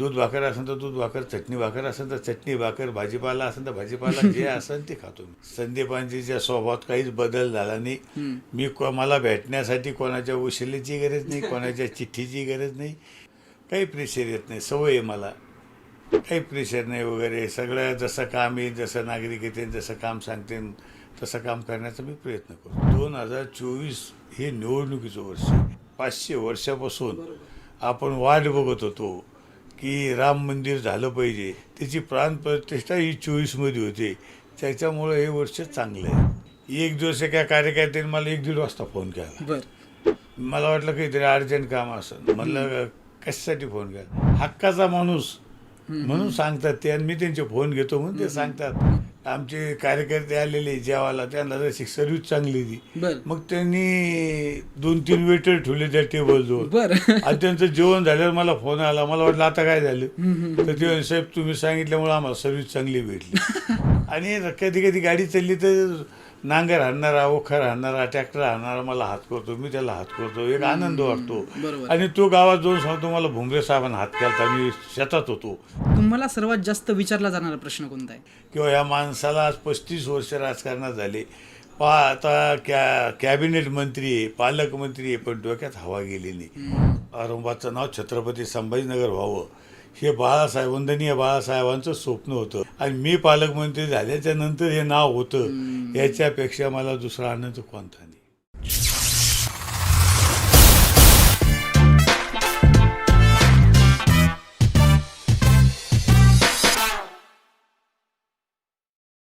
दूध भाकर असेल तर दूध भाकर चटणी भाकर असेल तर चटणी भाकर भाजीपाला असेल तर भाजीपाला जे असेल ते खातो मी. संदीपांजीच्या स्वभावात काहीच बदल झाला नाही. मी को मला भेटण्यासाठी कोणाच्या उशिलेची गरज नाही कोणाच्या चिठ्ठीची गरज नाही. काही प्रेशर येत नाही सवय आहे मला. काही प्रेशर नाही वगैरे. सगळं जसं काम येईल जसं नागरिक येते जसं काम सांगते तसं काम करण्याचा मी प्रयत्न करतो. दोन हजार चोवीस हे निवडणुकीचं वर्ष आहे. पाचशे वर्षापासून आपण वाट बघत होतो. की राम मंदिर झालं पाहिजे. त्याची प्राणप्रतिष्ठा ही चोवीसमध्ये होते. त्याच्यामुळं हे वर्ष चांगलं आहे. एक दिवस एका कार्यकर्त्याने मला एक दीड वाजता फोन केला. बर. मला वाटलं काहीतरी अर्जंट काम असं म्हणलं कशासाठी फोन केला? हक्काचा माणूस. म्हणून सांगतात ते आणि मी त्यांचे फोन घेतो म्हणून ते सांगतात. आमचे कार्यकर्ते आलेले जेवायला त्यांना जशी सर्व्हिस चांगली बर. मग त्यांनी दोन तीन वेटर ठेवले त्या टेबलजवळ. बर. आणि त्यांचं जेवण झाल्यावर मला फोन आला मला वाटलं आता काय झालं? तर ते साहेब तुम्ही सांगितल्यामुळे आम्हाला सर्व्हिस चांगली भेटली. आणि कधी कधी गाडी चालली तर नांगर हाणणारा ओखर हाणणारा ट्रॅक्टर हाणणारा मला हात करतो मी त्याला हात करतो एक आनंद वाटतो. आणि तो गावात जाऊन सांगतो मला भुमरे साहेबांना हात केला मी शेतात होतो. तुम्हाला सर्वात जास्त विचारला जाणारा प्रश्न कोणता आहे? किंवा या माणसाला आज पस्तीस वर्ष राजकारणात झाले. पा आता कॅ कॅबिनेट मंत्री आहे पालकमंत्री आहे पण डोक्यात हवा गेली नाही. औरंगाबादचं नाव छत्रपती संभाजीनगर व्हावं. हे बाळासाहेब वंदनीय बाळासाहेबांचं स्वप्न होतं. आणि मी पालकमंत्री झाल्याच्यानंतर हे नाव होतं. याच्यापेक्षा मला दुसरा आनंद कोणता नाही.